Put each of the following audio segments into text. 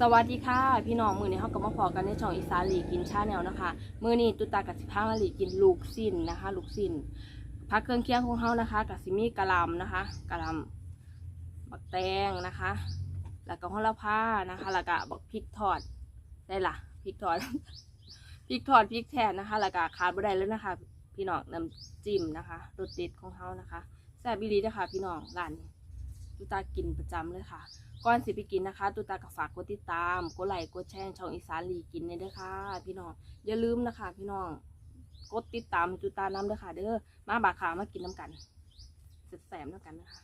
สวัสดีค่ะ พี่น้องมือนี้เขาก็มาพอกันในช่องอีสานหลีกินชาแนลนะคะมือนี้ตุตากับสิพามาหลีกินลูกสิ้นนะคะ ลูกสิ้นพักเครื่องเคียงของเขานะคะกับซิมีกะลำนะคะกะลำบักแตงนะคะ แล้วก็โหระพานะคะแล้วก็บักพริกทอดได้ละพริกทอดพริกทอดพริกแทนนะคะแล้วก็ขาดบ่ได้เลยนะคะ พี่น้องน้ำจิ้มนะคะรสเด็ดของเขานะคะแซ่บอีหลีเด้อค่ะพี่น้องร้านนี้ ตุตากินประจำเลยค่ะ ก่อนสิไปกินนะคะ ตุตาก็ฝากกดติดตาม กดไลค์ กดแชร์ช่องอีสานลีกินเนี่ยด้อค่ะ พี่น้อง อย่าลืมนะคะ พี่น้อง กดติดตามตุตาน้ำเด้อค่ะ เด้อ มาบาขามากินน้ำกันแสบๆน้ำกันนะคะ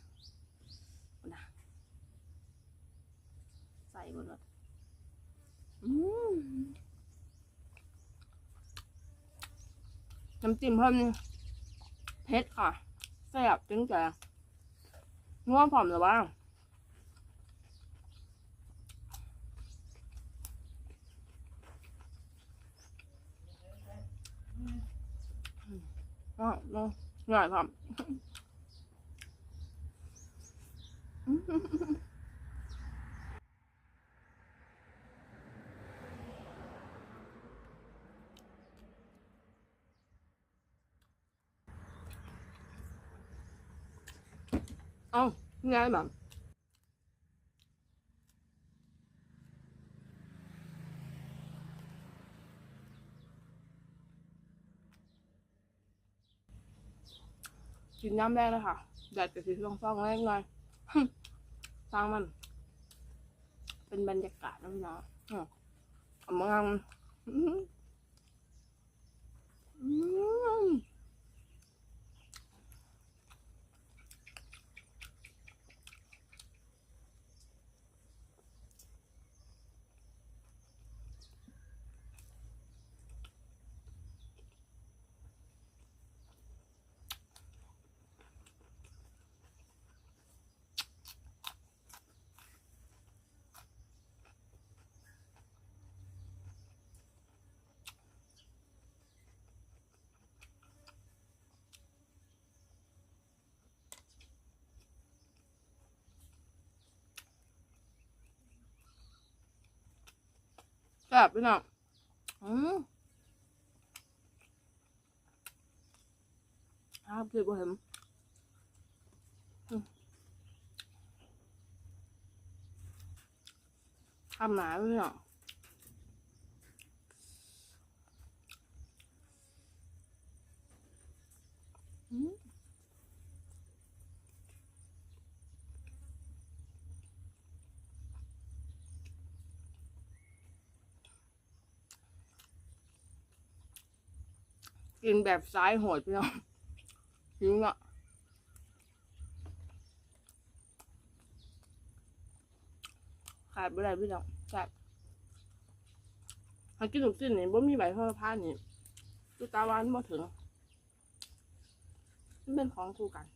นะใส่หมดเลยอืมน้ำจิ้มเพิ่มนี่เผ็ดค่ะแซ่บจริงแต่ นัวผอมหรือว่าอ๋อเนาะหน่อยครับ เอ้าง่ายแบบกินน้ำแรกเลยค่ะแดดจะสีฟองๆแรกหน่อยสร้างมัน เป็นบรรยากาศนะพี่น้องอืมเอมางอืม แซ่บพี่น้องอืมครับคือบ่เห็นอืมทำหนาพี่น้องอืม กินแบบซ้ายโหดพี่น้องหิวอะขาดไปได้พี่น้องขาดหากินลูกสิ้นนี่บ่มีใบโหระพานี่ตุตาวานบ่ถึงมันเป็นของคู่กัน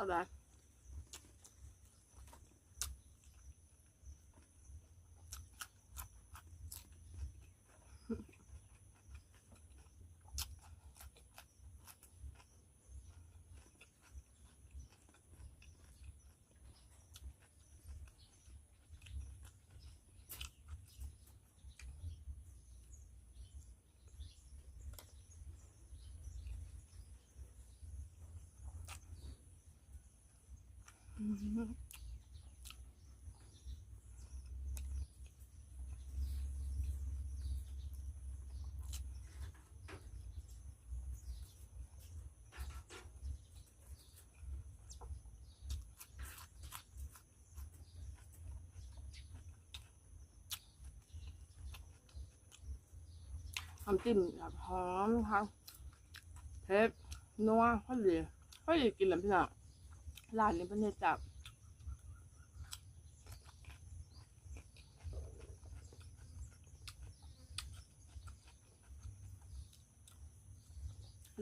เอ น้ำจิ้มแบบหอมค่ะเผ็ดนัวพอดีพอดีกินแล้วพี่น้อง ร้านนี้เป็นเนี่ยจับ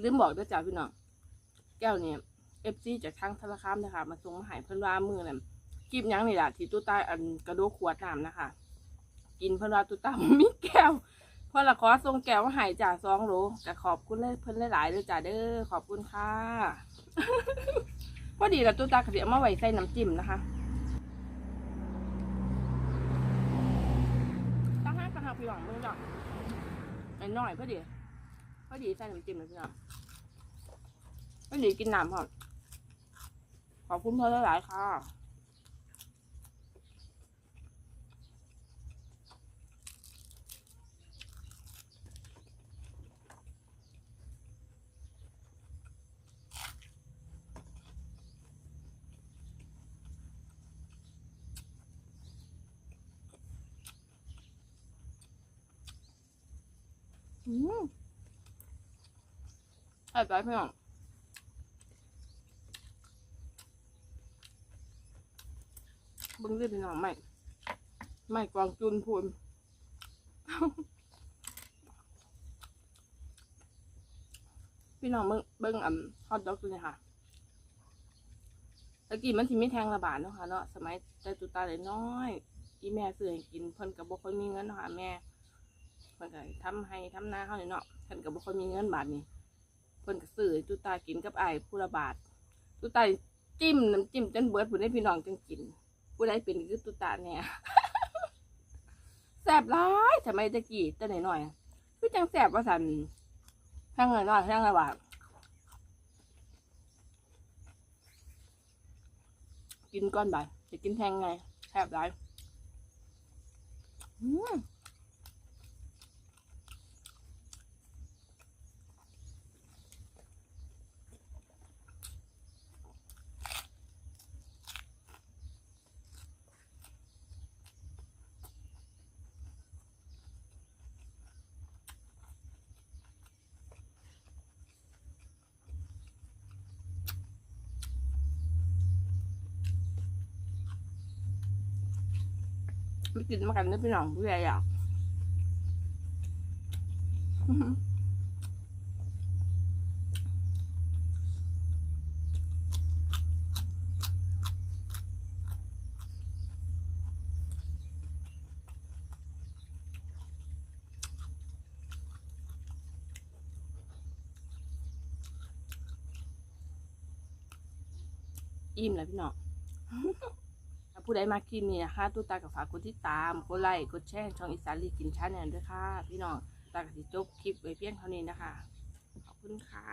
ลืมบอกด้วยจ้าพี่น้องแก้วเนี่ยเอฟซีจากทางธนาคารนะคะ มาส่งมาหายเพื่อนว่ามือนั่นคลิปยังนี่แหละที่ตุ๊ตาอันกระโดดขวดน้ำนะคะ กินเพิ่นว่าตุ๊ตาบ่มีแก้วเพิ่นละขอส่งแก้วมาให้จ่าสองโหลก็ขอบคุณเลยเพิ่นหลายๆเด้อจ้าเด้อขอบคุณค่ะ พอดีแล้วตุ๊ตากระเทียมาไว้ใส่น้ำจิ้มนะคะตั้งห้กระทางพี่หวังมึงจ้ะไอ้น้อยพอดีพอดีใส่น้ำจิ้มเลยพี่น้องพอดีกินน้ำพร้อมขอบคุณเพิ่นหลายๆค่ะ อืมใช่ไปพี่น้องเบึงเรื่องพี่น้องไม่ไม่กวางจุนพูนพี่น้องเบิ้งเบิ้งอ่ำฮอตดอกตัวนี้ค่ะตะกี้มันสิไม่แทงระบาดเนาะค่ะเนาะสมัยแต่ตุตาเลยน้อย อีแม่ซื้อให้กินเพิ่นกับบ่ค่อยมีเงินเนาะค่ะแม่ เพิ่นก็ทำให้ทำนาเฮานี่เนาะเพิ่นก็บ่ค่อยมีเงินบาทนี้เพิ่นก็ซื้อให้ตุตากินกับอ้ายผู้ละบาทตุตาจิ้มน้ำจิ้มจนเบิดผู้ใดพี่น้องจังกินผู้ใดเป็นคือตุตาเนี่ยแซ่บหลายทำไมตะกี้แต่น้อยๆอะคือจังแซ่บว่าซั่นทั้งเน้อยทั้งละบากินก้อนบาทจะกินแทงไงแซ่บหลายอืม ไม่กินมากันนะพี่น้องผู้ใหญ่อยากอิ่มเลยพี่น้อง ผู้ใดมาคลิปนี้นะคะตู้ตากับฝากกดติดตาม กดไลค์ กดแชร์ช่องอีสานลีกินชาแนลด้วยค่ะ พี่น้องตากับสิจบคลิปไว้เพียงเท่านี้นะคะ ขอบคุณค่ะ